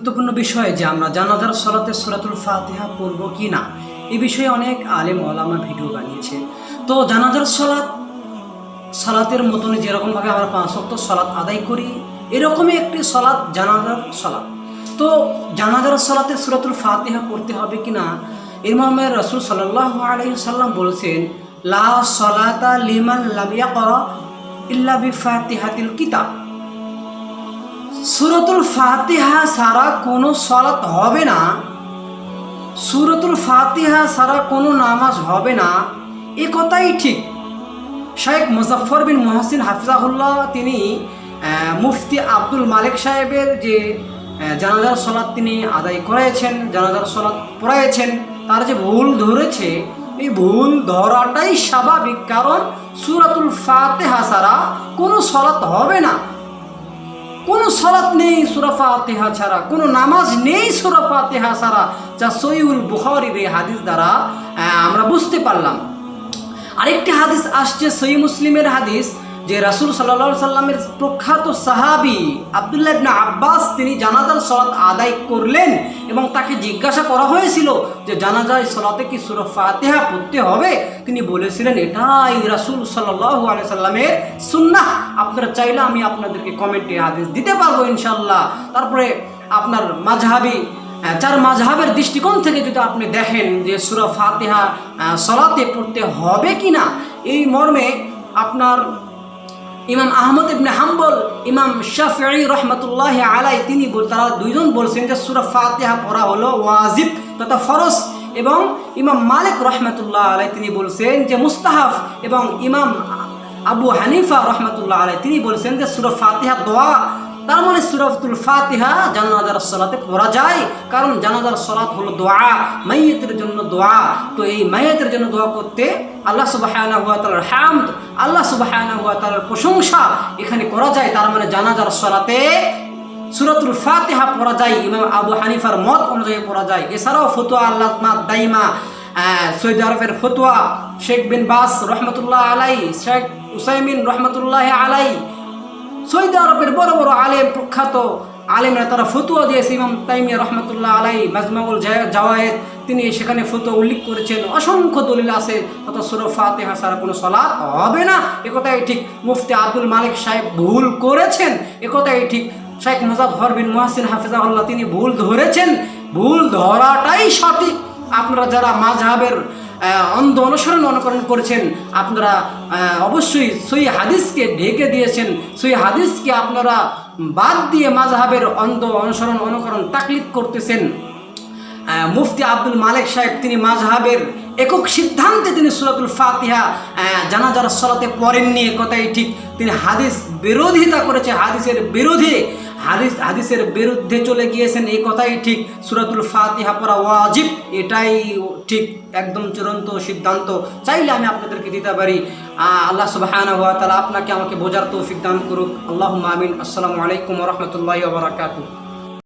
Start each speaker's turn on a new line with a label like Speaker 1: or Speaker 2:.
Speaker 1: গুরুত্বপূর্ণ বিষয় যে আমরা জানাজার সলাতে সলাতুল ফাতিহা পড়ব কি না? এই বিষয়ে অনেক আলেম ওলামা ভিডিও বানিয়েছে। তো জানাজার সলাৎ, সালাতের মতনে যেরকমভাবে আমরা পাঁচ ওয়াক্ত সলাৎ আদায় করি, এরকমই একটি সলাৎ জানাজার সলাৎ। তো জানাজার সলাতে সুরাতুল ফাতিহা পড়তে হবে কি না? ইমামের রসুল সাল্লাহ আলহি সাল্লাম বলছেন, লা সলাতা লিমান লামিয়া করা ইল্লা বি ফাতিহাতিল কিতাব। সুরতুল ফাতিহা ছাড়া কোনো সলাৎ হবে না। সুরতুল ফাতিহা ছাড়া কোনো নামাজ হবে না। এ কথাই ঠিক। শেখ মুজাফর বিন মহসিন হাফিজাহুল্লাহ তিনি মুফতি আব্দুল মালিক সাহেবের যে জানাজার সলাৎ তিনি আদায় করেছেন, জানাজার সলাৎ পড়াইছেন, তার যে ভুল ধরেছে, এই ভুল ধরাটাই স্বাভাবিক, কারণ সুরাতুল ফাতেহা ছাড়া কোনো সলাৎ হবে না। কোনো সলাৎ নেই সুরাফা আতেহা ছাড়া, কোনো নামাজ নেই সুরাফা আতেহা ছাড়া, যা সৈউল বুখারির এই হাদিস দ্বারা আমরা বুঝতে পারলাম। আরেকটি হাদিস আসছে সই মুসলিমের হাদিস যে রাসুল সাল্লা সাল্লামের প্রখ্যাত সাহাবি আবদুল্লাহ ইবনা আব্বাস, তিনি জানাজার সলাৎ আদায় করলেন এবং তাকে জিজ্ঞাসা করা হয়েছিল যে জানাজায় সলাতে কি সুর ফাতেহা পড়তে হবে? তিনি বলেছিলেন, এটাই রাসুল সাল্লাহ আলি সাল্লামের সুন্নাহ। আপনারা চাইলে আমি আপনাদেরকে কমেন্টে আদেশ দিতে পারব ইনশাল্লাহ তারপরে আপনার মাঝহাবি চার মাঝহাবের দৃষ্টিকোণ থেকে যদি আপনি দেখেন যে সুরা ফাতেহা সলাতে পড়তে হবে কি না এই মর্মে আপনার ইমাম আহমদ ইবনে হাম্বল, ইমাম শাফি রহমতুল্লাহ আলাই তিনি তারা দুইজন বলছেন যে সুরা ফাতেহা পড়া হলো ওয়াজিব তথা ফরজ এবং ইমাম মালিক রহমতুল্লাহ আলাই তিনি বলছেন যে মুস্তাহাফ এবং ইমাম আবু হানিফা রহমতুল্লাহ আলাই তিনি বলছেন যে সুরা ফাতেহা দোয়া তার মানে সুরাফতুল ফাতিহা জানাজার সলাতে পড়া যায়। কারণ জানাজার সলাত হলো দোয়া, মাইয়েতের জন্য দোয়া। তো এই মাইয়েতের জন্য দোয়া করতে আল্লাহ সুবাহানা হুয়া আল্লাহ তালার প্রশংসা এখানে করা যায়। তার মানে জানাজার সলাতে সুরাতুল ফাতিহা পড়া যায়, ইমাম আবু হানিফার মত অনুযায়ী পড়া যায়। এছাড়াও ফতুয়া আল্লাহ দাইমা সৌদি আরবের ফতুয়া, শেখ বিন বাস রহমতুল্লাহ আলাই শেখ উসাইমিন রহমতুল্লাহ আলাই সৌদি আরবের বড় বড় আলেম প্রখ্যাত আলেমরা তারা ফতুয়া দিয়েছে ইমাম তাইমিয়া রহমতুল্লাহ আলাই মাজমাউল জাওয়ায়েদ। তিনি সেখানে ফতুয়া উল্লেখ করেছেন। অসংখ্য দলিল আছে। তত সুর ফাতেহা ছাড়া কোনো সলাৎ হবে না। একথাই ঠিক মুফতি আব্দুল মালিক সাহেব ভুল করেছেন। একথাই ঠিক শেখ মুজাফর বিন মহাসিন হাফিজাহুল্লাহ তিনি ভুল ধরেছেন। ভুল ধরাটাই সঠিক। আপনারা যারা মাঝহাবের অন্ধ অনুসরণ অনুকরণ করেছেন। আপনারা অবশ্যই সই হাদিসকে ঢেকে দিয়েছেন। সই হাদিসকে আপনারা বাদ দিয়ে মাঝহাবের অন্ধ অনুসরণ অনুকরণ তাকলিদ করতেছেন। মুফতি আব্দুল মালিক সাহেব তিনি মাঝহাবের একক সিদ্ধান্তে তিনি সুরাতুল ফাতিহা জানাজার সলাতে পড়েননি। কথাই ঠিক। তিনি হাদিস বিরোধিতা করেছে। হাদিসের বিরোধী হাদিস, হাদিসের বিরুদ্ধে চলে গিয়েছেন, এই কথাই ঠিক। সুরাতুল ফাতিহা পড়া ওয়াজিব, এটাই ঠিক একদম চূড়ান্ত সিদ্ধান্ত। চাইলে আমি আপনাদেরকে দিতে পারি। আল্লাহ সুবাহানা হওয়া তালা আপনাকে আমাকে বোঝার তৌফিক দান করুক। আল্লাহ আমিন। আসসালামু আলাইকুম রহমতুল্লাহ বারাকাতু